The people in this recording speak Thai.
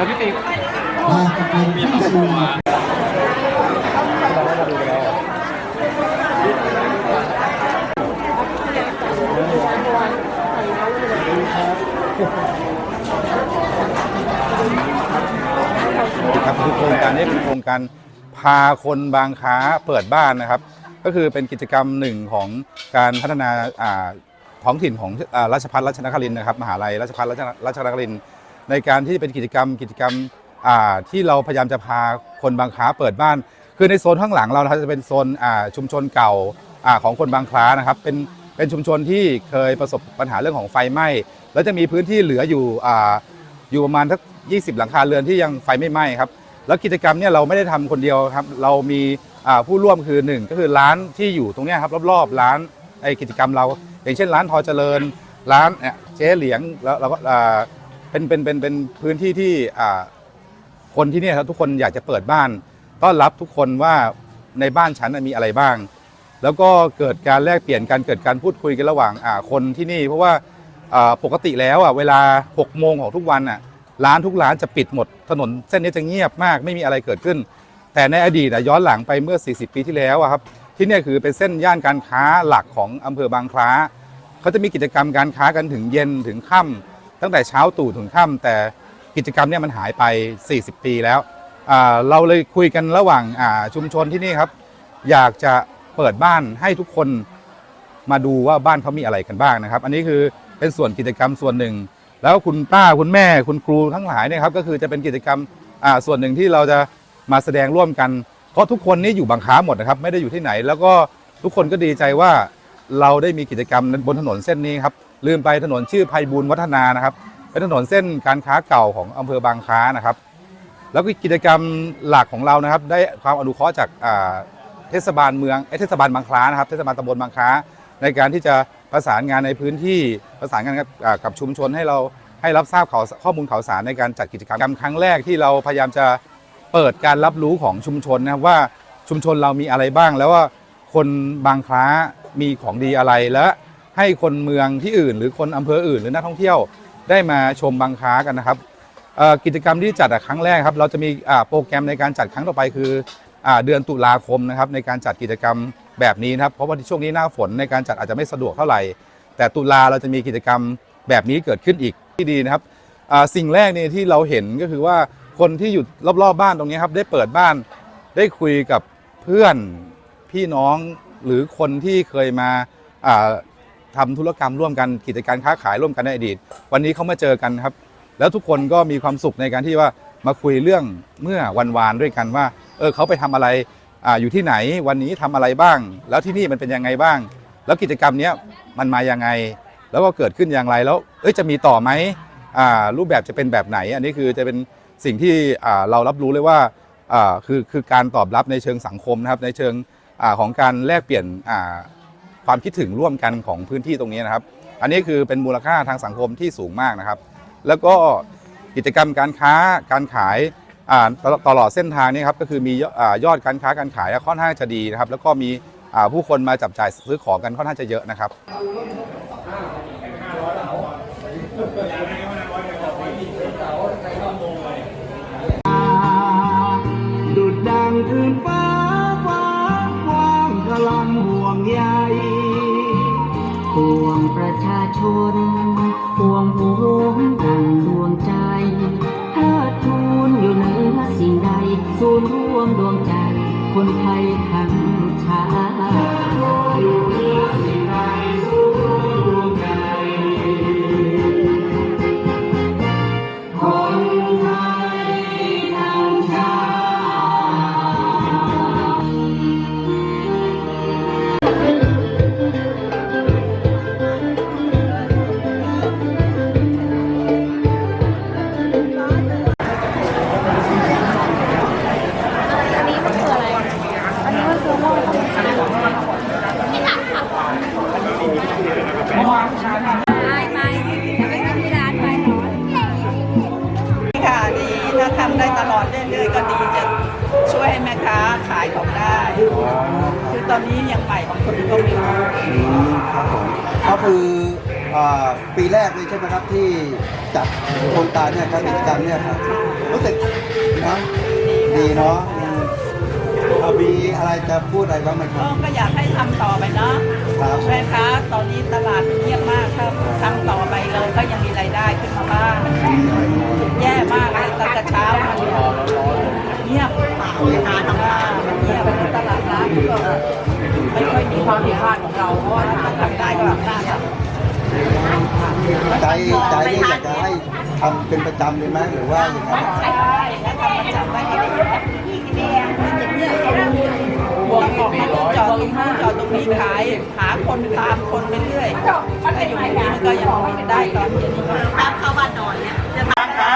พากันไปเข้าสู่ครับคือโครงการนี้เป็นโครงการพาคนบางค้าเปิดบ้านนะครับ ก็คือเป็นกิจกรรมหนึ่งของการพัฒนาอ่าท้องถิ่นของอ่าราชพัฒราชนครินทร์นะครับ มหาลัยราชพัฒราชราชนครินทร์ ในการที่เป็นกิจกรรมกิจกรรมที่เราพยายามจะพาคนบางค้าเปิดบ้าน คือในโซนข้างหลังเราจะเป็นโซนชุมชนเก่าของคนบางคล้านะครับเป็นเป็นชุมชนที่เคยประสบปัญหาเรื่องของไฟไหม้แล้วจะมีพื้นที่เหลืออยู่ออยู่ประมาณทัก20 หลังคาเรือนที่ยังไฟไม่ไหม้ครับแล้วกิจกรรมเนี่ยเราไม่ได้ทำคนเดียวครับเรามีผู้ร่วมคือหนึ่งก็คือร้านที่อยู่ตรงนี้ครับรอบๆร้านไอกิจกรรมเรา อย่างเช่น ร้านทอเจริญ ร้านเนี่ยเจ๊เหลียงแล้วเราก็ เป็นเป็นเป็นเป็นพื้นที่ที่อ่าคนที่เนี่ยครับทุกคนอยากจะเปิดบ้าน ต้อนรับทุกคนว่าในบ้านฉันน่ะมีอะไรบ้าง แล้วก็เกิดการแลกเปลี่ยนกันเกิดการพูดคุยกันระหว่างอ่าคนที่นี่ เพราะว่าอ่าปกติแล้วอะเวลา6โมงของทุกวันอะร้านทุกร้านจะปิดหมด ถนนเส้นนี้จะเงียบมากไม่มีอะไรเกิดขึ้น แต่ในอดีตอะย้อนหลังไปเมื่อ 40 ปีที่แล้วอะครับที่เนี่ยคือเป็นเส้นย่านการค้าหลักของอำเภอบางคล้าเขาจะมีกิจกรรมการค้ากันถึงเย็นถึงค่ำ ตั้งแต่เช้าตู่ถึงค่ำแต่กิจกรรมเนี่ยมันหายไป 40 ปีแล้วอ่าเราเลยคุยกันระหว่างอ่าชุมชนที่นี่ครับ อยากจะเปิดบ้านให้ทุกคนมาดูว่าบ้านเขามีอะไรกันบ้างนะครับ อันนี้คือเป็นส่วนกิจกรรมส่วนหนึ่ง แล้วคุณป้าคุณแม่คุณครูทั้งหลายเนี่ยครับก็คือจะเป็นกิจกรรมอ่าส่วนหนึ่งที่เราจะมาแสดงร่วมกัน เพราะทุกคนนี่อยู่บางค้าหมดนะครับ ไม่ได้อยู่ที่ไหน แล้วก็ทุกคนก็ดีใจว่าเราได้มีกิจกรรมบนถนนเส้นนี้ครับ ลืมไปถนนชื่อไพบูลวัฒนานะครับเป็นถนนเส้นการค้าเก่าของอำเภอบางค้านะครับ แล้วก็กิจกรรมหลักของเรานะครับ ได้ความอนุเคราะห์จากาเทศบาลเมืองเอเทศบาลบางคล้านะครับเทศบาลตำบลบางคล้า ในการที่จะประสานงานในพื้นที่ประสานงานกับกับชุมชนให้เราให้รับทราบข่าวข้อมูลข่าวสารในการจัดกิจกรรมครั้งแรกที่เราพยายามจะเปิดการรับรู้ของชุมชนนะครับว่าชุมชนเรามีอะไรบ้างแล้วว่าคนบางคล้ามีของดีอะไรและ ให้คนเมืองที่อื่น หรือคนอำเภออื่น หรือนักท่องเที่ยวได้มาชมบางค้ากันนะครับกิจกรรมที่จัดครั้งแรกครับ เราจะมีโปรแกรมในการจัดครั้งต่อไปคือเดือนตุลาคมนะครับในการจัดกิจกรรมแบบนี้นะครับ เพราะว่าช่วงนี้หน้าฝนในการจัดอาจจะไม่สะดวกเท่าไหร่ แต่ตุลาเราจะมีกิจกรรมแบบนี้เกิดขึ้นอีกที่ดีนะครับสิ่งแรกนี่ที่เราเห็นก็คือว่าคนที่อยู่รอบๆบ้านตรงนี้ครับได้เปิดบ้านได้คุยกับเพื่อนพี่น้องหรือคนที่เคยมา อ่าทำธุรกรรมร่วมกันกิจการค้าขายร่วมกันในอดีต วันนี้เขามาเจอกันครับ แล้วทุกคนก็มีความสุขในการที่ว่ามาคุยเรื่องเมื่อวันวานด้วยกันว่า เออเขาไปทำอะไรอาอยู่ที่ไหนวันนี้ทำอะไรบ้าง แล้วที่นี่มันเป็นยังไงบ้าง แล้วกิจกรรมนี้มันมายังไง แล้วก็เกิดขึ้นอย่างไรแล้วเอ้ยจะมีต่อไหมอ่ารูปแบบจะเป็นแบบไหน อันนี้คือจะเป็นสิ่งที่อ่าเรารับรู้เลยว่าอ่าคือคือการตอบรับในเชิงสังคมนะครับในเชิงอาของการแลกเปลี่ยนอ่า ความคิดถึงร่วมกันของพื้นที่ตรงนี้นะครับ อันนี้คือเป็นมูลค่าทางสังคมที่สูงมากนะครับ แล้วก็กิจกรรมการค้าการขายตลอดเส้นทางนี้ครับก็คือมียอดอ่ายอดการค้าการขายค่อนข้างจะดีนะครับ แล้วก็มีผู้คนมาจับจ่ายซื้อของกันค่อนข้างจะเยอะนะครับ ชนห่วงห่วงดังดวงใจเทิดทูนอยู่เหนือสิ่งใด ศูนย์รวมดวงใจ คนไทยทั้ง อตอนนี้ยังใหม่บางคนก็ไม่รู้ก็คืออ่าปีแรกเลยใช่ไหมครับที่จัดโครงการเนี่ยครับกิจกรรมเนี่ยครับรู้สึกนะดีเนาะอืมเอามีอะไรจะพูดอะไรบ้างไหมคก็รับก็อยากให้ทำต่อไปเนาะครับแม่ค้าตอนนี้ตลาดเงียบมากถ้าทำต่อไปเลยก็ยังมีรายได้ขึ้นมาบ้าง แย่มากเลย มีความผิดพลาดของเราเพราะว่าถ้าทำได้ก็ทำได้ครับใจใจนี่อยากจะให้ทำเป็นประจำเลยไหมหรือว่าอย่างไรใช่แล้วทำประจำได้ก็ดีเนี่ยเขาบอกบอกให้จอดตรงนี้จอดตรงนี้ขายหาคนตามคนไปเรื่อยถ้าอยู่ในนี้มันก็ยังไม่ได้ตอนเย็นตามเข้าบ้านนอนเนี่ยจะทำค้า